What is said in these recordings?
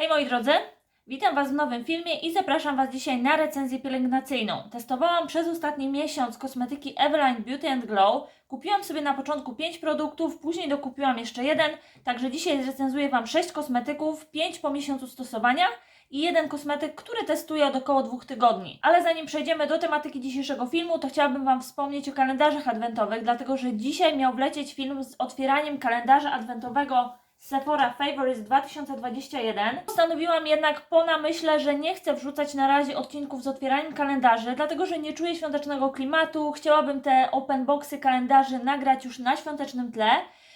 Hej moi drodzy, witam Was w nowym filmie i zapraszam Was dzisiaj na recenzję pielęgnacyjną. Testowałam przez ostatni miesiąc kosmetyki Eveline Beauty and Glow. Kupiłam sobie na początku 5 produktów, później dokupiłam jeszcze jeden, także dzisiaj zrecenzuję Wam 6 kosmetyków, 5 po miesiącu stosowania i jeden kosmetyk, który testuję od około dwóch tygodni. Ale zanim przejdziemy do tematyki dzisiejszego filmu, to chciałabym Wam wspomnieć o kalendarzach adwentowych, dlatego że dzisiaj miał wlecieć film z otwieraniem kalendarza adwentowego Sephora Favorites 2021. Postanowiłam jednak po namyśle, że nie chcę wrzucać na razie odcinków z otwieraniem kalendarzy, dlatego że nie czuję świątecznego klimatu. Chciałabym te open boxy kalendarzy nagrać już na świątecznym tle.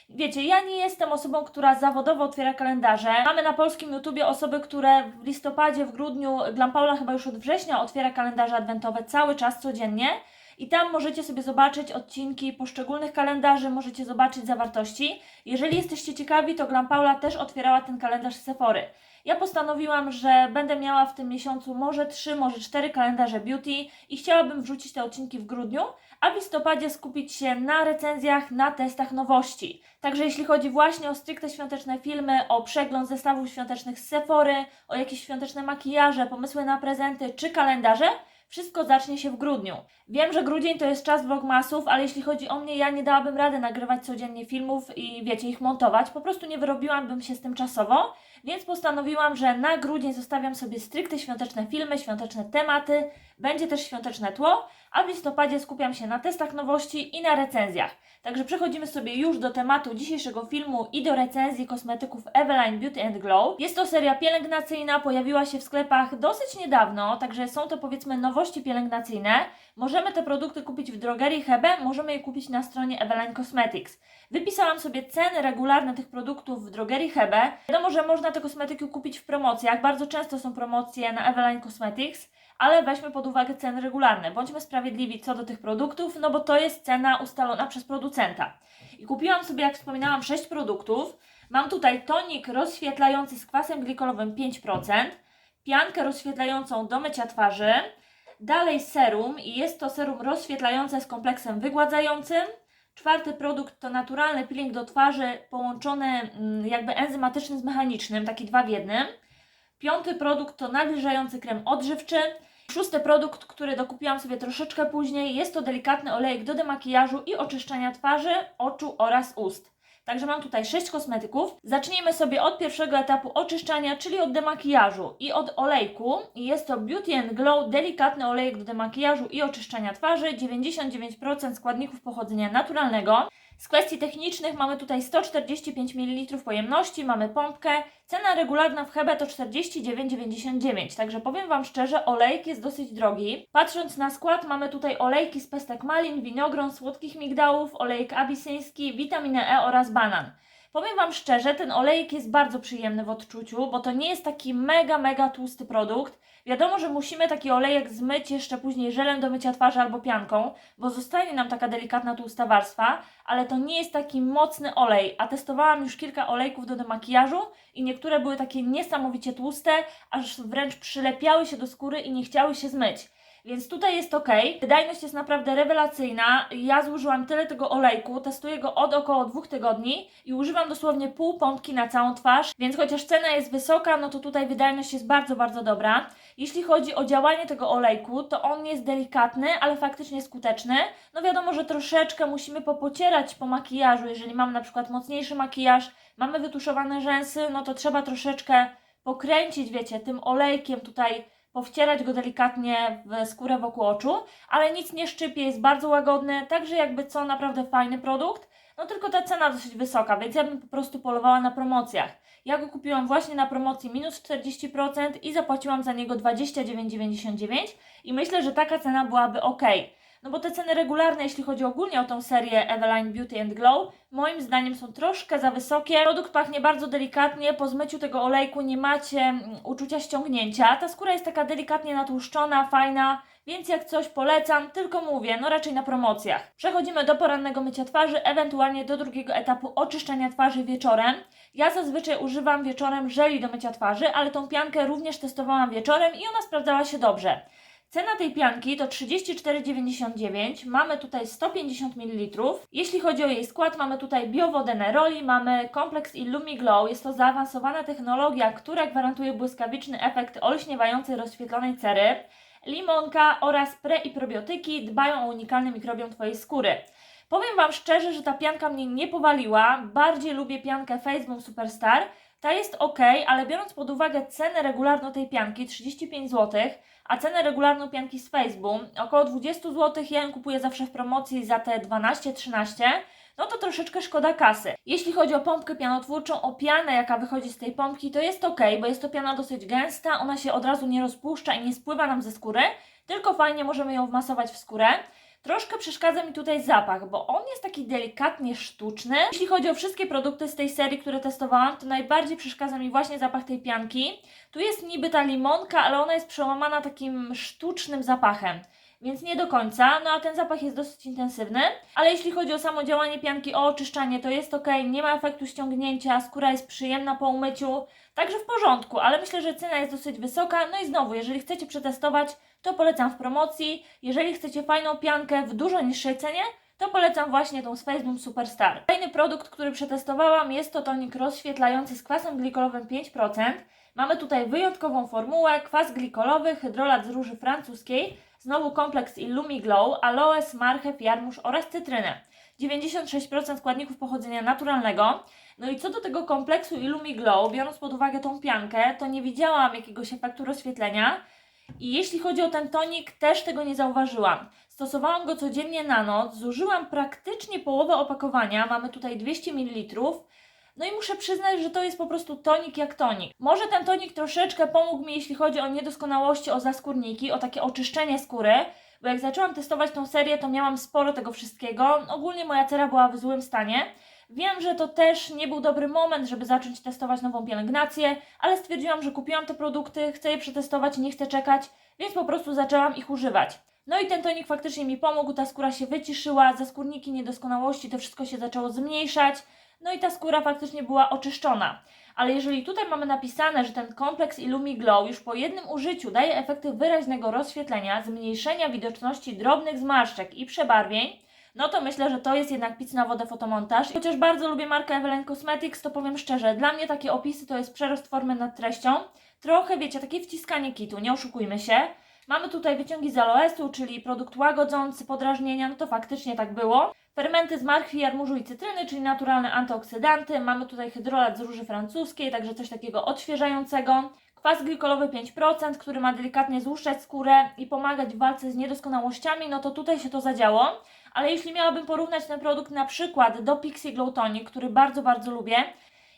Wiecie, ja nie jestem osobą, która zawodowo otwiera kalendarze. Mamy na polskim YouTubie osoby, które w listopadzie, w grudniu, dla Paula chyba już od września otwiera kalendarze adwentowe cały czas, codziennie. I tam możecie sobie zobaczyć odcinki poszczególnych kalendarzy, możecie zobaczyć zawartości. Jeżeli jesteście ciekawi, to Glampaula też otwierała ten kalendarz z Sephory. Ja postanowiłam, że będę miała w tym miesiącu może 3, może 4 kalendarze beauty i chciałabym wrzucić te odcinki w grudniu, a w listopadzie skupić się na recenzjach, na testach nowości. Także jeśli chodzi właśnie o stricte świąteczne filmy, o przegląd zestawów świątecznych z Sephory, o jakieś świąteczne makijaże, pomysły na prezenty czy kalendarze, wszystko zacznie się w grudniu. Wiem, że grudzień to jest czas vlogmasów, ale jeśli chodzi o mnie, ja nie dałabym rady nagrywać codziennie filmów i wiecie, ich montować. Po prostu nie wyrobiłabym się z tym czasowo, więc postanowiłam, że na grudzień zostawiam sobie stricte świąteczne filmy, świąteczne tematy, będzie też świąteczne tło, a w listopadzie skupiam się na testach nowości i na recenzjach. Także przechodzimy sobie już do tematu dzisiejszego filmu i do recenzji kosmetyków Eveline Beauty and Glow. Jest to seria pielęgnacyjna, pojawiła się w sklepach dosyć niedawno, także są to powiedzmy nowości pielęgnacyjne. Możemy te produkty kupić w drogerii Hebe, możemy je kupić na stronie Eveline Cosmetics. Wypisałam sobie ceny regularne tych produktów w drogerii Hebe. Wiadomo, że można te kosmetyki kupić w promocjach, bardzo często są promocje na Eveline Cosmetics ale weźmy pod uwagę ceny regularne. Bądźmy sprawiedliwi co do tych produktów, no bo to jest cena ustalona przez producenta. I kupiłam sobie, jak wspominałam, 6 produktów. Mam tutaj tonik rozświetlający z kwasem glikolowym 5%, piankę rozświetlającą do mycia twarzy, dalej serum i jest to serum rozświetlające z kompleksem wygładzającym. Czwarty produkt to naturalny peeling do twarzy połączony mm, jakby enzymatyczny z mechanicznym, taki dwa w jednym. Piąty produkt to nawilżający krem odżywczy. Szósty produkt, który dokupiłam sobie troszeczkę później, jest to delikatny olejek do demakijażu i oczyszczania twarzy, oczu oraz ust. Także mam tutaj 6 kosmetyków. Zacznijmy sobie od pierwszego etapu oczyszczania, czyli od demakijażu i od olejku. Jest to Beauty and Glow delikatny olejek do demakijażu i oczyszczania twarzy, 99% składników pochodzenia naturalnego. Z kwestii technicznych mamy tutaj 145 ml pojemności, mamy pompkę. Cena regularna w Hebe to 49,99, także powiem Wam szczerze, olejek jest dosyć drogi. Patrząc na skład, mamy tutaj olejki z pestek malin, winogron, słodkich migdałów, olejek abisyński, witaminę E oraz banan. Powiem Wam szczerze, ten olejek jest bardzo przyjemny w odczuciu, bo to nie jest taki mega, mega tłusty produkt. Wiadomo, że musimy taki olejek zmyć jeszcze później żelem do mycia twarzy albo pianką, bo zostanie nam taka delikatna tłusta warstwa, ale to nie jest taki mocny olej, a testowałam już kilka olejków do demakijażu i niektóre były takie niesamowicie tłuste, aż wręcz przylepiały się do skóry i nie chciały się zmyć. Więc tutaj jest ok. Wydajność jest naprawdę rewelacyjna. Ja zużyłam tyle tego olejku, testuję go od około dwóch tygodni i używam dosłownie pół pompki na całą twarz, więc chociaż cena jest wysoka, no to tutaj wydajność jest bardzo, bardzo dobra. Jeśli chodzi o działanie tego olejku, to on jest delikatny, ale faktycznie skuteczny. No wiadomo, że troszeczkę musimy popocierać po makijażu, jeżeli mamy na przykład mocniejszy makijaż, mamy wytuszowane rzęsy, no to trzeba troszeczkę pokręcić, wiecie, tym olejkiem tutaj powcierać go delikatnie w skórę wokół oczu, ale nic nie szczypie, jest bardzo łagodny, także jakby co, naprawdę fajny produkt. No tylko ta cena dosyć wysoka, więc ja bym po prostu polowała na promocjach. Ja go kupiłam właśnie na promocji minus 40% i zapłaciłam za niego 29,99 i myślę, że taka cena byłaby ok. No bo te ceny regularne, jeśli chodzi ogólnie o tą serię Eveline Beauty and Glow, moim zdaniem są troszkę za wysokie. Produkt pachnie bardzo delikatnie, po zmyciu tego olejku nie macie mm, uczucia ściągnięcia. Ta skóra jest taka delikatnie natłuszczona, fajna, więc jak coś polecam, tylko mówię, no raczej na promocjach. Przechodzimy do porannego mycia twarzy, ewentualnie do drugiego etapu oczyszczania twarzy wieczorem. Ja zazwyczaj używam wieczorem żeli do mycia twarzy, ale tą piankę również testowałam wieczorem i ona sprawdzała się dobrze. Cena tej pianki to 34,99. Mamy tutaj 150 ml. Jeśli chodzi o jej skład, mamy tutaj biowodę Neroli, mamy kompleks Illumi Glow. Jest to zaawansowana technologia, która gwarantuje błyskawiczny efekt olśniewającej, rozświetlonej cery. Limonka oraz pre i probiotyki dbają o unikalny mikrobiom Twojej skóry. Powiem Wam szczerze, że ta pianka mnie nie powaliła. Bardziej lubię piankę Facebook Superstar. Ta jest ok, ale biorąc pod uwagę cenę regularną tej pianki 35 zł, a cenę regularną pianki z Facebook około 20 zł, ja ją kupuję zawsze w promocji za te 12-13, no to troszeczkę szkoda kasy. Jeśli chodzi o pompkę pianotwórczą, o pianę jaka wychodzi z tej pompki, to jest ok, bo jest to piana dosyć gęsta, ona się od razu nie rozpuszcza i nie spływa nam ze skóry, tylko fajnie możemy ją wmasować w skórę. Troszkę przeszkadza mi tutaj zapach, bo on jest taki delikatnie sztuczny. Jeśli chodzi o wszystkie produkty z tej serii, które testowałam, to najbardziej przeszkadza mi właśnie zapach tej pianki. Tu jest niby ta limonka, ale ona jest przełamana takim sztucznym zapachem. Więc nie do końca, no a ten zapach jest dosyć intensywny. Ale jeśli chodzi o samo działanie pianki, o oczyszczanie, to jest ok, nie ma efektu ściągnięcia, skóra jest przyjemna po umyciu, także w porządku, ale myślę, że cena jest dosyć wysoka. No i znowu, jeżeli chcecie przetestować, to polecam w promocji. Jeżeli chcecie fajną piankę w dużo niższej cenie, to polecam właśnie tą z Facebook Superstar. Kolejny produkt, który przetestowałam jest to tonik rozświetlający z kwasem glikolowym 5%. Mamy tutaj wyjątkową formułę, kwas glikolowy, hydrolat z róży francuskiej, znowu kompleks Illumi Glow, aloes, marchew, jarmuż oraz cytrynę. 96% składników pochodzenia naturalnego. No i co do tego kompleksu Illumi Glow, biorąc pod uwagę tą piankę, to nie widziałam jakiegoś efektu rozświetlenia. I jeśli chodzi o ten tonik, też tego nie zauważyłam. Stosowałam go codziennie na noc, zużyłam praktycznie połowę opakowania, mamy tutaj 200 ml. No i muszę przyznać, że to jest po prostu tonik jak tonik. Może ten tonik troszeczkę pomógł mi, jeśli chodzi o niedoskonałości, o zaskórniki, o takie oczyszczenie skóry, bo jak zaczęłam testować tą serię, to miałam sporo tego wszystkiego. Ogólnie moja cera była w złym stanie. Wiem, że to też nie był dobry moment, żeby zacząć testować nową pielęgnację, ale stwierdziłam, że kupiłam te produkty, chcę je przetestować nie chcę czekać, więc po prostu zaczęłam ich używać. No i ten tonik faktycznie mi pomógł, ta skóra się wyciszyła, zaskórniki, niedoskonałości, to wszystko się zaczęło zmniejszać, no i ta skóra faktycznie była oczyszczona. Ale jeżeli tutaj mamy napisane, że ten kompleks Illumi Glow już po jednym użyciu daje efekty wyraźnego rozświetlenia, zmniejszenia widoczności drobnych zmarszczek i przebarwień, no to myślę, że to jest jednak pic na wodę fotomontaż. Chociaż bardzo lubię markę Evelyn Cosmetics, to powiem szczerze, dla mnie takie opisy to jest przerost formy nad treścią. Trochę, wiecie, takie wciskanie kitu, nie oszukujmy się. Mamy tutaj wyciągi z aloesu, czyli produkt łagodzący podrażnienia, no to faktycznie tak było. Fermenty z marchwi, jarmużu i cytryny, czyli naturalne antyoksydanty. Mamy tutaj hydrolat z róży francuskiej, także coś takiego odświeżającego. Kwas glikolowy 5%, który ma delikatnie złuszczać skórę i pomagać w walce z niedoskonałościami, no to tutaj się to zadziało. Ale jeśli miałabym porównać ten produkt na przykład do Pixie Glow Tonic, który bardzo, bardzo lubię,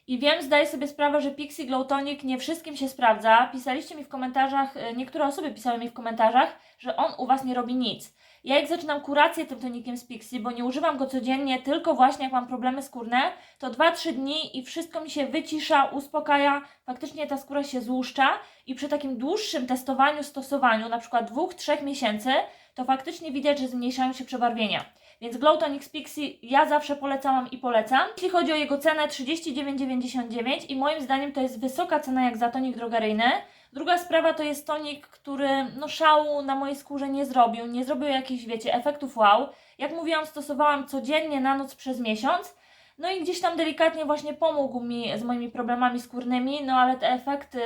i wiem, zdaję sobie sprawę, że Pixie Glow Tonic nie wszystkim się sprawdza. Pisaliście mi w komentarzach, y, niektóre osoby pisały mi w komentarzach, że on u Was nie robi nic. Ja jak zaczynam kurację tym tonikiem z Pixie, bo nie używam go codziennie, tylko właśnie jak mam problemy skórne, to 2-3 dni i wszystko mi się wycisza, uspokaja, faktycznie ta skóra się złuszcza i przy takim dłuższym testowaniu, stosowaniu, na przykład 2-3 miesięcy, to faktycznie widać, że zmniejszają się przebarwienia. Więc Glow Tonic Pixie ja zawsze polecałam i polecam. Jeśli chodzi o jego cenę 39,99 i moim zdaniem to jest wysoka cena jak za tonik drogeryjny. Druga sprawa to jest tonik, który no szału na mojej skórze nie zrobił, nie zrobił jakichś, wiecie, efektów wow. Jak mówiłam, stosowałam codziennie na noc przez miesiąc. No i gdzieś tam delikatnie właśnie pomógł mi z moimi problemami skórnymi, no ale te efekty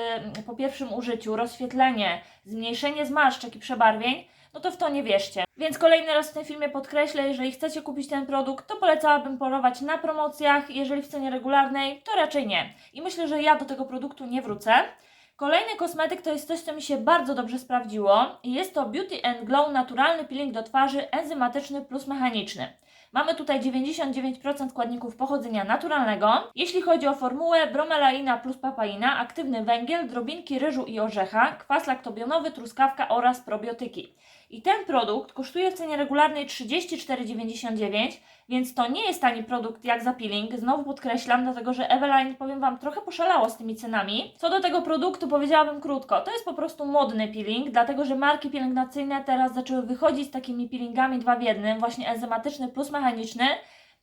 po pierwszym użyciu, rozświetlenie, zmniejszenie zmarszczek i przebarwień, no to w to nie wierzcie. Więc kolejny raz w tym filmie podkreślę, jeżeli chcecie kupić ten produkt, to polecałabym polować na promocjach, jeżeli w cenie regularnej, to raczej nie. I myślę, że ja do tego produktu nie wrócę. Kolejny kosmetyk to jest coś, co mi się bardzo dobrze sprawdziło. Jest to Beauty and Glow naturalny peeling do twarzy enzymatyczny plus mechaniczny. Mamy tutaj 99% składników pochodzenia naturalnego. Jeśli chodzi o formułę, bromelaina plus papaina, aktywny węgiel, drobinki ryżu i orzecha, kwas laktobionowy, truskawka oraz probiotyki. I ten produkt kosztuje w cenie regularnej 34,99, więc to nie jest tani produkt jak za peeling. Znowu podkreślam, dlatego że Eveline, powiem Wam, trochę poszalało z tymi cenami. Co do tego produktu powiedziałabym krótko. To jest po prostu modny peeling, dlatego że marki pielęgnacyjne teraz zaczęły wychodzić z takimi peelingami dwa w jednym, właśnie enzymatyczny plus mechaniczny.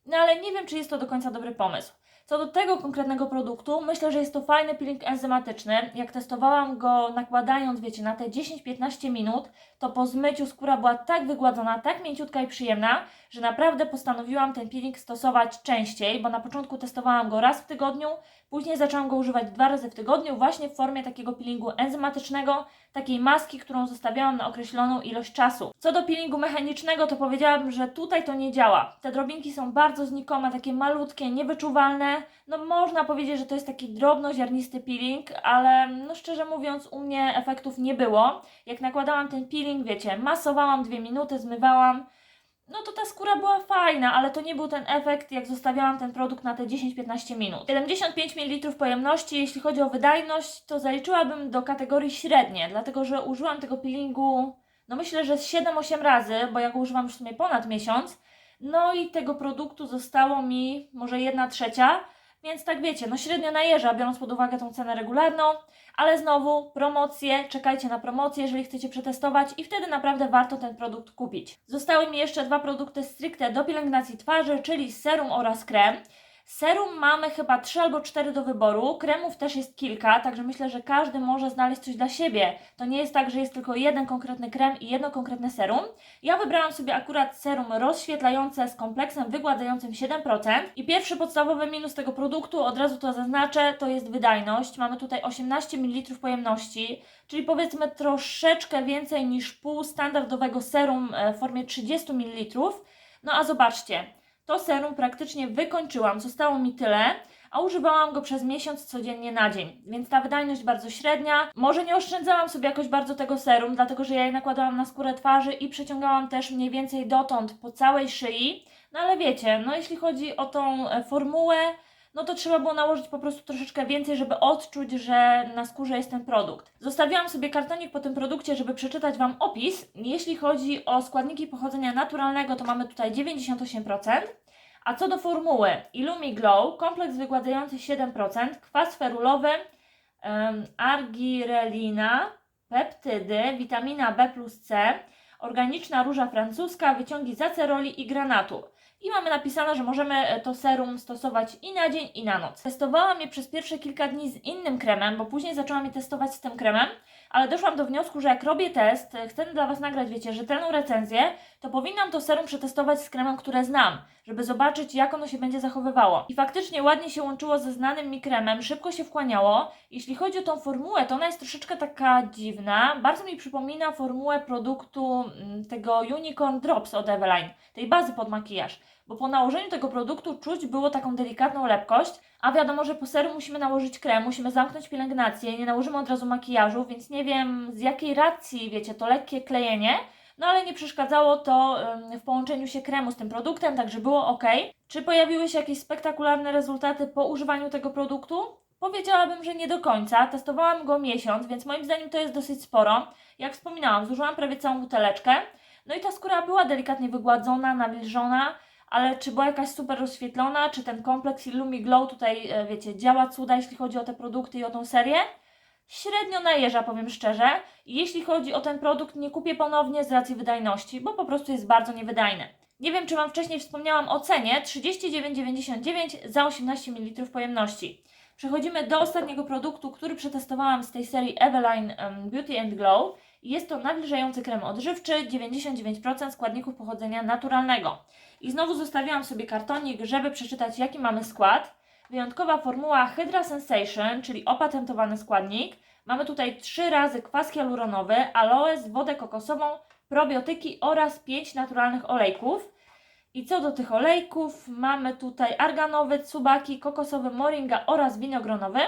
No ale nie wiem, czy jest to do końca dobry pomysł. Co do tego konkretnego produktu, myślę, że jest to fajny peeling enzymatyczny. Jak testowałam go nakładając, wiecie, na te 10-15 minut, to po zmyciu skóra była tak wygładzona, tak mięciutka i przyjemna, że naprawdę postanowiłam ten peeling stosować częściej, bo na początku testowałam go raz w tygodniu, później zaczęłam go używać dwa razy w tygodniu, właśnie w formie takiego peelingu enzymatycznego, takiej maski, którą zostawiałam na określoną ilość czasu. Co do peelingu mechanicznego, to powiedziałabym, że tutaj to nie działa. Te drobinki są bardzo znikome, takie malutkie, niewyczuwalne. No można powiedzieć, że to jest taki drobnoziarnisty peeling, ale no szczerze mówiąc u mnie efektów nie było. Jak nakładałam ten peeling, wiecie, masowałam dwie minuty, zmywałam, no to ta skóra była fajna, ale to nie był ten efekt, jak zostawiałam ten produkt na te 10-15 minut. 75 ml pojemności, jeśli chodzi o wydajność, to zaliczyłabym do kategorii średnie, dlatego że użyłam tego peelingu, no myślę, że z 7-8 razy, bo ja go używam w sumie ponad miesiąc. No i tego produktu zostało mi może 1 trzecia, więc tak wiecie, no średnio najeżdża, biorąc pod uwagę tą cenę regularną, ale znowu promocje, czekajcie na promocję, jeżeli chcecie przetestować i wtedy naprawdę warto ten produkt kupić. Zostały mi jeszcze dwa produkty stricte do pielęgnacji twarzy, czyli serum oraz krem. Serum mamy chyba 3 albo 4 do wyboru, kremów też jest kilka, także myślę, że każdy może znaleźć coś dla siebie. To nie jest tak, że jest tylko jeden konkretny krem i jedno konkretne serum. Ja wybrałam sobie akurat serum rozświetlające z kompleksem wygładzającym 7% i pierwszy podstawowy minus tego produktu, od razu to zaznaczę, to jest wydajność. Mamy tutaj 18 ml pojemności, czyli powiedzmy troszeczkę więcej niż pół standardowego serum e, w formie 30 ml. No a zobaczcie, to serum praktycznie wykończyłam, zostało mi tyle, a używałam go przez miesiąc codziennie na dzień, więc ta wydajność bardzo średnia. Może nie oszczędzałam sobie jakoś bardzo tego serum, dlatego że ja je nakładałam na skórę twarzy i przeciągałam też mniej więcej dotąd po całej szyi. No ale wiecie, no jeśli chodzi o tą e, formułę, no to trzeba było nałożyć po prostu troszeczkę więcej, żeby odczuć, że na skórze jest ten produkt. Zostawiłam sobie kartonik po tym produkcie, żeby przeczytać Wam opis. Jeśli chodzi o składniki pochodzenia naturalnego, to mamy tutaj 98%. A co do formuły, Illumi Glow, kompleks wygładzający 7%, kwas ferulowy, um, argirelina, peptydy, witamina B plus C, organiczna róża francuska, wyciągi z aceroli i granatu. I mamy napisane, że możemy e, to serum stosować i na dzień, i na noc. Testowałam je przez pierwsze kilka dni z innym kremem, bo później zaczęłam je testować z tym kremem, ale doszłam do wniosku, że jak robię test, e, chcę dla Was nagrać, wiecie, rzetelną recenzję, to powinnam to serum przetestować z kremem, które znam, żeby zobaczyć, jak ono się będzie zachowywało. I faktycznie ładnie się łączyło ze znanym mi kremem, szybko się wchłaniało. Jeśli chodzi o tą formułę, to ona jest troszeczkę taka dziwna. Bardzo mi przypomina formułę produktu mm, tego Unicorn Drops od Eveline, tej bazy pod makijaż. Bo po nałożeniu tego produktu czuć było taką delikatną lepkość, a wiadomo, że po serum musimy nałożyć krem, musimy zamknąć pielęgnację, nie nałożymy od razu makijażu, więc nie wiem z jakiej racji, wiecie, to lekkie klejenie, no ale nie przeszkadzało to w połączeniu się kremu z tym produktem, także było ok. Czy pojawiły się jakieś spektakularne rezultaty po używaniu tego produktu? Powiedziałabym, że nie do końca. Testowałam go miesiąc, więc moim zdaniem to jest dosyć sporo. Jak wspominałam, zużyłam prawie całą buteleczkę. No i ta skóra była delikatnie wygładzona, nawilżona, ale czy była jakaś super rozświetlona, czy ten kompleks Illumi Glow tutaj, e, wiecie, działa cuda, jeśli chodzi o te produkty i o tą serię? Średnio najeża, powiem szczerze. Jeśli chodzi o ten produkt, nie kupię ponownie z racji wydajności, bo po prostu jest bardzo niewydajny. Nie wiem, czy Wam wcześniej wspomniałam o cenie 39,99 za 18 ml pojemności. Przechodzimy do ostatniego produktu, który przetestowałam z tej serii Eveline Beauty and Glow. Jest to nawilżający krem odżywczy, 99% składników pochodzenia naturalnego. I znowu zostawiłam sobie kartonik, żeby przeczytać jaki mamy skład. Wyjątkowa formuła Hydra Sensation, czyli opatentowany składnik. Mamy tutaj 3 razy kwas hialuronowy, aloes, wodę kokosową, probiotyki oraz 5 naturalnych olejków. I co do tych olejków, mamy tutaj arganowy, tsubaki, kokosowy, moringa oraz winogronowy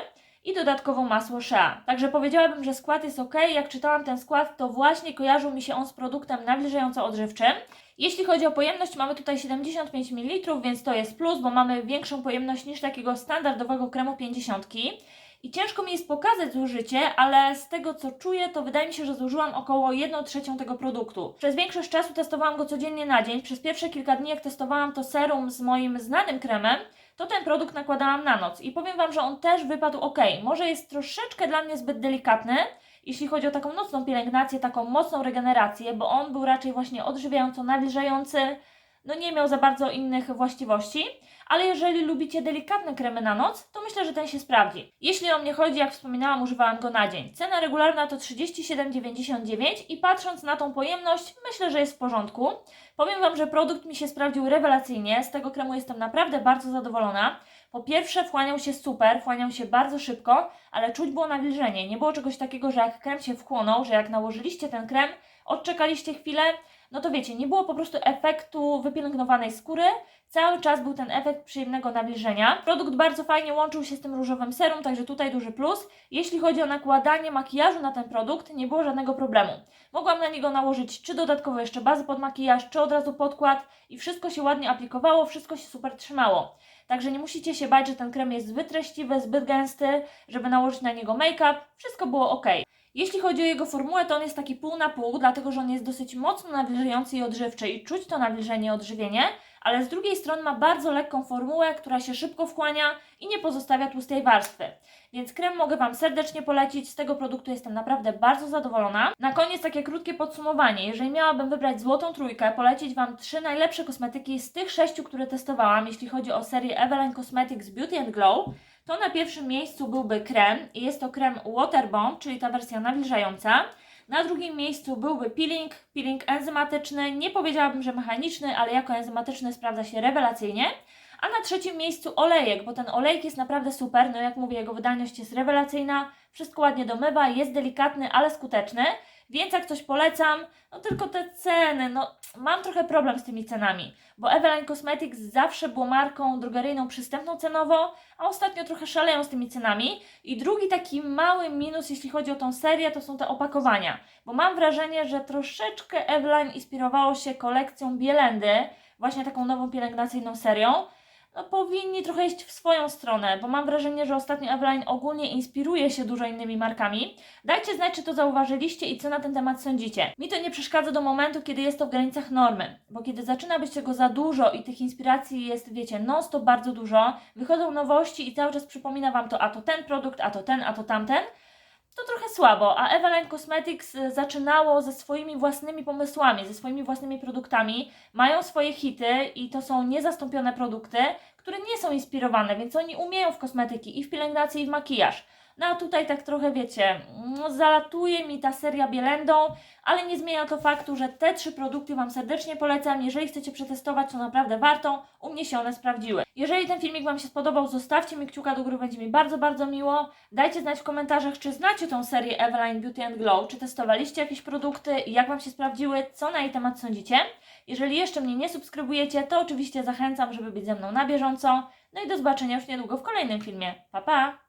i dodatkowo masło shea. Także powiedziałabym, że skład jest ok. Jak czytałam ten skład, to właśnie kojarzył mi się on z produktem nawilżająco-odżywczym. Jeśli chodzi o pojemność, mamy tutaj 75 ml, więc to jest plus, bo mamy większą pojemność niż takiego standardowego kremu 50. I ciężko mi jest pokazać zużycie, ale z tego co czuję, to wydaje mi się, że zużyłam około 1 trzecią tego produktu. Przez większość czasu testowałam go codziennie na dzień. Przez pierwsze kilka dni, jak testowałam to serum z moim znanym kremem, to ten produkt nakładałam na noc. I powiem Wam, że on też wypadł ok. Może jest troszeczkę dla mnie zbyt delikatny, jeśli chodzi o taką nocną pielęgnację, taką mocną regenerację, bo on był raczej właśnie odżywiająco, nawilżający, no nie miał za bardzo innych właściwości, ale jeżeli lubicie delikatne kremy na noc, to myślę, że ten się sprawdzi. Jeśli o mnie chodzi, jak wspominałam, używałam go na dzień. Cena regularna to 37,99 i patrząc na tą pojemność, myślę, że jest w porządku. Powiem Wam, że produkt mi się sprawdził rewelacyjnie, z tego kremu jestem naprawdę bardzo zadowolona. Po pierwsze, wchłaniał się super, wchłaniał się bardzo szybko, ale czuć było nawilżenie. Nie było czegoś takiego, że jak krem się wchłonął, że jak nałożyliście ten krem, odczekaliście chwilę, no to wiecie, nie było po prostu efektu wypielęgnowanej skóry, cały czas był ten efekt przyjemnego nawilżenia. Produkt bardzo fajnie łączył się z tym różowym serum, także tutaj duży plus. Jeśli chodzi o nakładanie makijażu na ten produkt, nie było żadnego problemu. Mogłam na niego nałożyć czy dodatkowo jeszcze bazy pod makijaż, czy od razu podkład i wszystko się ładnie aplikowało, wszystko się super trzymało. Także nie musicie się bać, że ten krem jest zbyt treściwy, zbyt gęsty, żeby nałożyć na niego make-up. Wszystko było ok. Jeśli chodzi o jego formułę, to on jest taki pół na pół, dlatego że on jest dosyć mocno nawilżający i odżywczy i czuć to nawilżenie odżywienie, ale z drugiej strony ma bardzo lekką formułę, która się szybko wchłania i nie pozostawia tłustej warstwy. Więc krem mogę Wam serdecznie polecić, z tego produktu jestem naprawdę bardzo zadowolona. Na koniec takie krótkie podsumowanie. Jeżeli miałabym wybrać złotą trójkę, polecić Wam trzy najlepsze kosmetyki z tych sześciu, które testowałam, jeśli chodzi o serię Eveline Cosmetics Beauty and Glow, to na pierwszym miejscu byłby krem i jest to krem Water Bomb, czyli ta wersja nawilżająca. Na drugim miejscu byłby peeling, peeling enzymatyczny, nie powiedziałabym, że mechaniczny, ale jako enzymatyczny sprawdza się rewelacyjnie. A na trzecim miejscu olejek, bo ten olejek jest naprawdę super, no jak mówię, jego wydajność jest rewelacyjna, wszystko ładnie domywa, jest delikatny, ale skuteczny, więc jak coś polecam, no tylko te ceny, no mam trochę problem z tymi cenami, bo Eveline Cosmetics zawsze było marką drogeryjną przystępną cenowo, a ostatnio trochę szaleją z tymi cenami. I drugi taki mały minus, jeśli chodzi o tą serię, to są te opakowania, bo mam wrażenie, że troszeczkę Eveline inspirowało się kolekcją Bielendy, właśnie taką nową pielęgnacyjną serią, no, powinni trochę iść w swoją stronę, bo mam wrażenie, że ostatnio Eveline ogólnie inspiruje się dużo innymi markami. Dajcie znać, czy to zauważyliście i co na ten temat sądzicie. Mi to nie przeszkadza do momentu, kiedy jest to w granicach normy, bo kiedy zaczyna być tego za dużo i tych inspiracji jest, wiecie, non stop bardzo dużo, wychodzą nowości i cały czas przypomina Wam to, a to ten produkt, a to ten, a to tamten, to trochę słabo, a Eveline Cosmetics y, zaczynało ze swoimi własnymi pomysłami, ze swoimi własnymi produktami, mają swoje hity i to są niezastąpione produkty, które nie są inspirowane, więc oni umieją w kosmetyki i w pielęgnację i w makijaż. No a tutaj tak trochę wiecie, no, zalatuje mi ta seria Bielendą, ale nie zmienia to faktu, że te trzy produkty Wam serdecznie polecam. Jeżeli chcecie przetestować, to naprawdę warto. U mnie się one sprawdziły. Jeżeli ten filmik Wam się spodobał, zostawcie mi kciuka do góry, będzie mi bardzo, bardzo miło. Dajcie znać w komentarzach, czy znacie tą serię Eveline Beauty and Glow, czy testowaliście jakieś produkty jak Wam się sprawdziły, co na jej temat sądzicie. Jeżeli jeszcze mnie nie subskrybujecie, to oczywiście zachęcam, żeby być ze mną na bieżąco. No i do zobaczenia już niedługo w kolejnym filmie. Pa, pa!